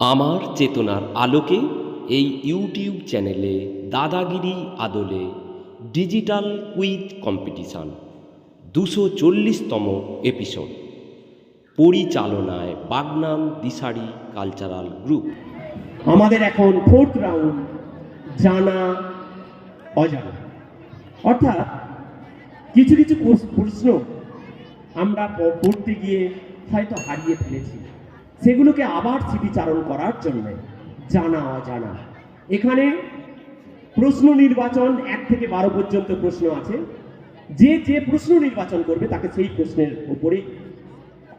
আমার চেতনার আলোকে এই ইউটিউব চ্যানেলে দাদাগিরি আদলে ডিজিটাল কুইজ কম্পিটিশন, দুশো চল্লিশতম এপিসোড। পরিচালনায় বাগনান দিশারি কালচারাল গ্রুপ। আমাদের এখন ফোর্থ রাউন্ড, জানা অজানা। অর্থাৎ কিছু কিছু প্রশ্ন আমরা পড়তে গিয়ে হয়তো হারিয়ে ফেলেছি। সেগুলোকে আবার স্মৃতিচারণ করার জন্য। জানা অজানা। এখানে প্রশ্ন নির্বাচন এক থেকে বারো পর্যন্ত প্রশ্ন আছে। যে যে প্রশ্ন নির্বাচন করবে তাকে সেই প্রশ্নের উপরেই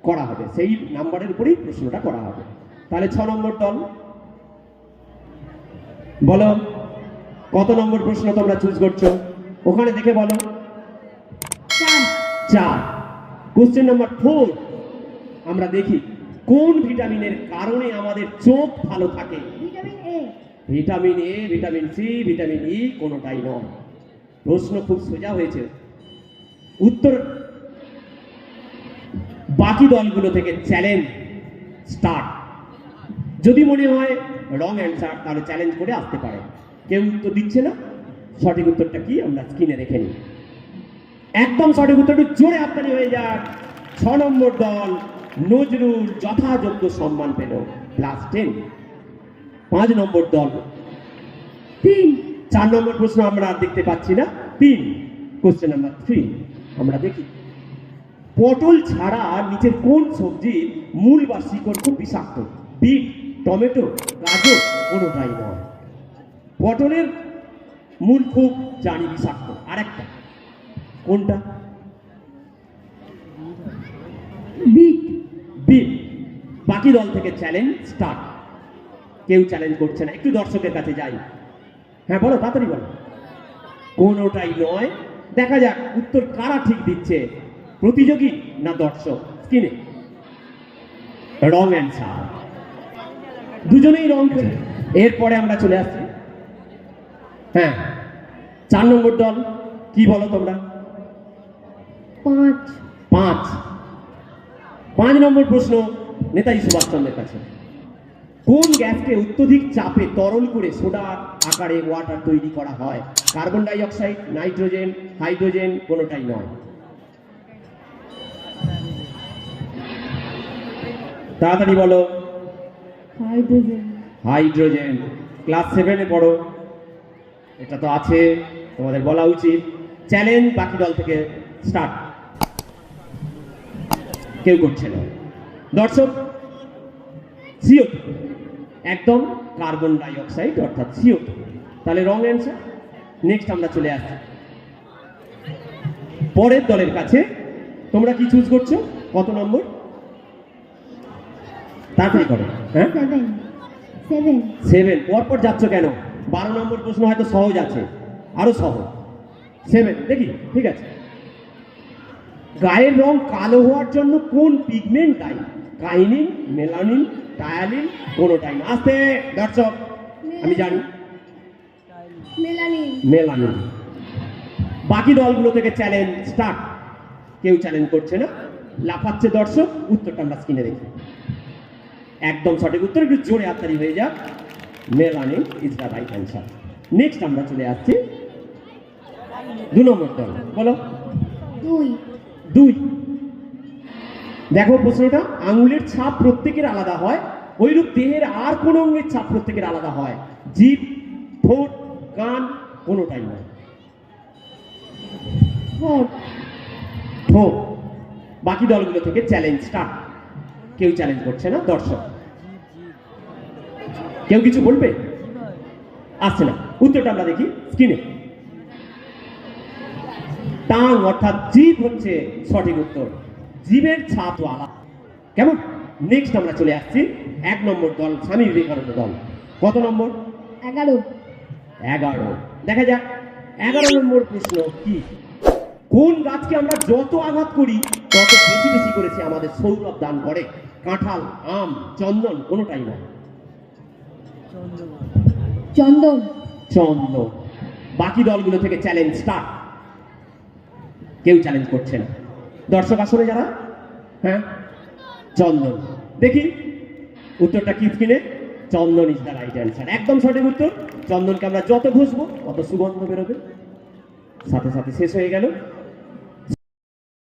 করা হবে। সেই নাম্বারের উপরেই প্রশ্নটা করা হবে। তাহলে ছ নম্বর দল। বলো কত নম্বর প্রশ্ন তোমরা চুজ করছ? ওখানে দেখে বলো। চার। কোশ্চেন নাম্বার ফোর আমরা দেখি। কোন ভিটামিনের কারণে আমাদের চোখ ভালো থাকে? Vitamin A. Vitamin C vitamin E কোনোটাই নয়। প্রশ্ন খুব সোজা হয়েছে। উত্তর। বাকি দলগুলো থেকে চ্যালেঞ্জ স্টার্ট যদি মনে হয় রং অ্যান্সার তাহলে চ্যালেঞ্জ করে আসতে পারে। কেউ উত্তর দিচ্ছে না? সঠিক উত্তরটা কি? আমরা স্ক্রিনে রেখে নিই। একদম সঠিক উত্তরটা জোরে হাততালি হয়ে যাক। ছ নম্বর দল। নজরুল যথাযোগ্য সম্মান পেল। Class ten. পাঁচ নম্বর দল। তিন। চার নম্বর প্রশ্ন আমরা আর দেখতে পাচ্ছি না। তিন। কোশ্চেন নাম্বার থ্রি আমরা দেখি। পটল ছাড়া নিচের কোন সবজির মূল বা শিকড় খুব বিষাক্ত? বিট টমেটো গাজর কোনোটাই নয়। পটলের মূল খুব জানি বিষাক্ত। আরেকটা। কোনটা? Beet beet. বাকি দল থেকে চ্যালেঞ্জ স্টার্ট কেউ চ্যালেঞ্জ করছে না। একটু দর্শকের কাছে যাই। হ্যাঁ বলো তাড়াতাড়ি বলো। কোনোটাই নয়। দেখা যাক উত্তর কারা ঠিক দিচ্ছে? প্রতিযোগী না দর্শক? স্ক্রিনে রং অ্যান্সার দুজনেই রং করে এরপরে আমরা চলে আসছি। হ্যাঁ চার নম্বর দল কি বলো তোমরা? পাঁচ। পাঁচ। পাঁচ নম্বর প্রশ্ন নেতাজি সুভাষচন্দ্রের কাছে। কোন গ্যাসকে অত্যধিক চাপে তরল করে সোডা আকারে ওয়াটার তৈরি করা হয়? Carbon dioxide nitrogen hydrogen কোনোটাই নয়। তাড়াতাড়ি বলো। হাইড্রোজেন হাইড্রোজেন ক্লাস সেভেনে পড়ো। এটা তো আছে তোমাদের বলা উচিত। চ্যালেঞ্জ বাকি দল থেকে স্টার্ট কেউ করছে না। দর্শক সিও একদম কার্বন ডাই অক্সাইড অর্থাৎ সিও তাহলে রং অ্যান্সার নেক্সট আমরা চলে আসছি। পরের দলের কাছে তোমরা কি চুজ করছ? কত নম্বর? তাড়াতাড়ি করো। হ্যাঁ? সেভেন সেভেন সেভেন পরপর যাচ্ছ কেন? বারো নম্বর প্রশ্ন হয়তো সহজ আছে। আরও সহজ। সেভেন দেখি ঠিক আছে। গায়ের রং কালো হওয়ার জন্য কোন পিগমেন্ট দায়ী? কাইনিন মেলানিন টায়ালিন কোনোটাই না আস্তে দর্শক আমি জানি। মেলানিন। মেলানিন। বাকি দলগুলো থেকে চ্যালেঞ্জ স্টার্ট কেউ চ্যালেঞ্জ করছে না। লাফাচ্ছে দর্শক উত্তরটা আমরা স্ক্রিনে দেখি। একদম সঠিক উত্তর একটু জোরে হাততালি হয়ে যাক। Melanin is the right answer next আমরা চলে আসছি। দু নম্বর দল বলো। দুই। দুই। দেখো প্রশ্নটা আঙুলের ছাপ প্রত্যেকের আলাদা হয় ওইরূপ দেহের আর কোন অঙ্গের ছাপ প্রত্যেকের আলাদা হয়। জিভ ঠোঁট কান কোনোটাই নয়। ঠোঁট। বাকি দলগুলো থেকে চ্যালেঞ্জ স্টার্ট কেউ চ্যালেঞ্জ করছে না দর্শক। কেউ কিছু বলবে? আসছে না। উত্তরটা আমরা দেখি স্ক্রিনে টাং অর্থাৎ জীব হচ্ছে সঠিক উত্তর। জীবের ছাপ আলাদা কেমন? নেক্সট আমরা চলে আসছি। এক নম্বর দল স্বামী বিবেকানন্দ দল। কত নম্বর? এগারো। এগারো। দেখা যাক এগারো নম্বর প্রশ্ন কি? কোন গাছকে আমরা যত আঘাত করি তত বেশি বেশি করেছে আমাদের সৌরভ দান করে? কাঁঠাল আম চন্দন কোনোটাই নয়। চন্দন। চন্দ্র বাকি দলগুলো থেকে চ্যালেঞ্জ স্টার্ট কেউ চ্যালেঞ্জ করছে না। দর্শক আসলে যারা হ্যাঁ? চন্দন। দেখি। উত্তরটা কি স্ক্রিনে? Chandan is the right answer একদম সঠিক উত্তর। চন্দনকে আমরা যত ঘষবো তত সুগন্ধ বেরোবে। সাথে সাথে শেষ হয়ে গেল।